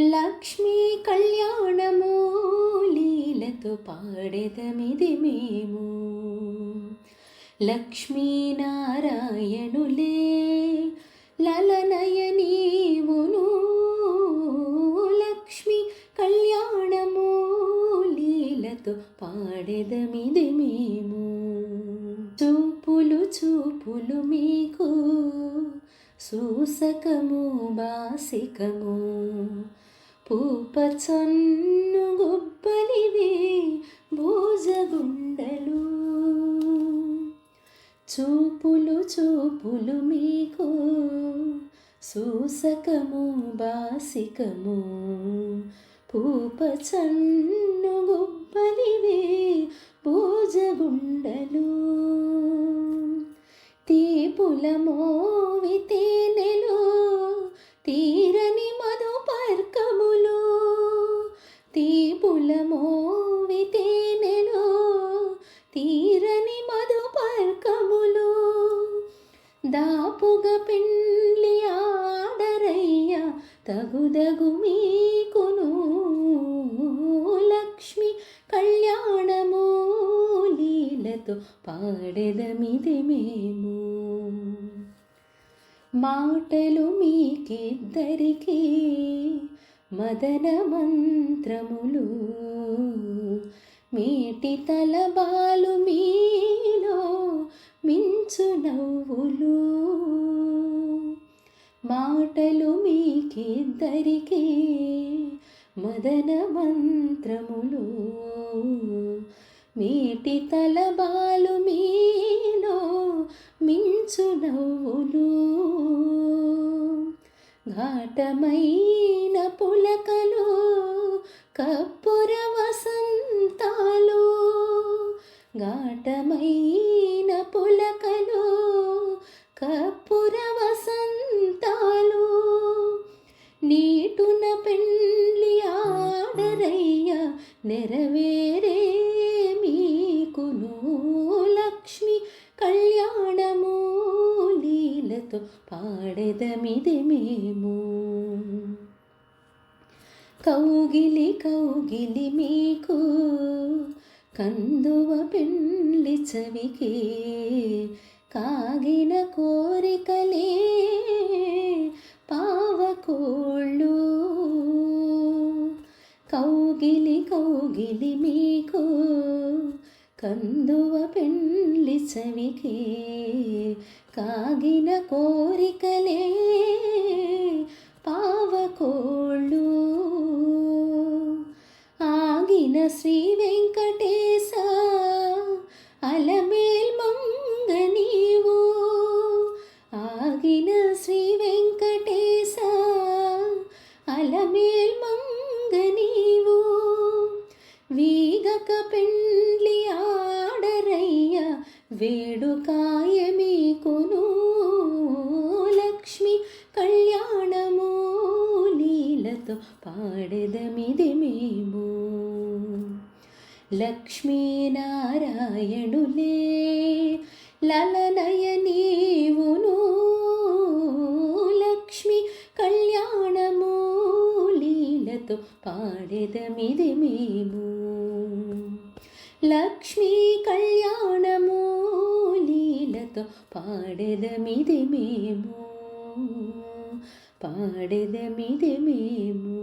లక్ష్మీ కళ్యాణము లీలతో పాడేదమిది మేము. లక్ష్మీనారాయణులే లలనయనీవును లక్ష్మీ లక్ష్మి కళ్యాణము లీలతో పాడేదమిది మేము. చూపులు చూపులు మీకు సూసకము బాసికము. పూపచన్ను గొబ్బలివే భోజగుండలు చూపులు చూపులు మీకు సూసకము బాసికము. పూపచన్ను గొబ్బలివే భోజగుండలు తీపులమో తగుదగు మీకును లక్ష్మి కళ్యాణము లీలతో పాడెదమిది మేము. మాటలు మీకిద్దరికీ మదన మంత్రములు. మేటి తలబాలు మీలో మించు నవ్వులు. మాటలు మీకిద్దరికీ మదన మంత్రములు. మీటి తలబాలు మీలో మించు నవ్వులు. ఘాటమైన పులకలు కప్పుర వసంతాలు. ఘాటమైన ఆడరయ్య నెరవేరే మీకును లక్ష్మి కళ్యాణము. లీలతో పాడెదమిది మేము. కౌగిలి కౌగిలి మీకు కందువ పెండ్లి చవికి. కాగిన కోరికలే కౌగిలి మీకు కందువ పెండ్లి చవికి కాగిన కోరికలే పావకోళ్ళు. ఆగిన శ్రీ వెంకటేశ అలమేల్ మంగ నీవు. ఆగిన శ్రీ వెంకటేశ అలమేల్ వేడుకాయ మీకును లక్ష్మి కళ్యాణము లీలతో పాడెదమిది మేము. లక్ష్మీనారాయణులే లలనయ నీవును లక్ష్మి కళ్యాణము లీలతో పాడెదమిది మేము. లక్ష్మీ కళ్యాణము లీలతో పాడెదమిది మేము పాడెదమిది మేము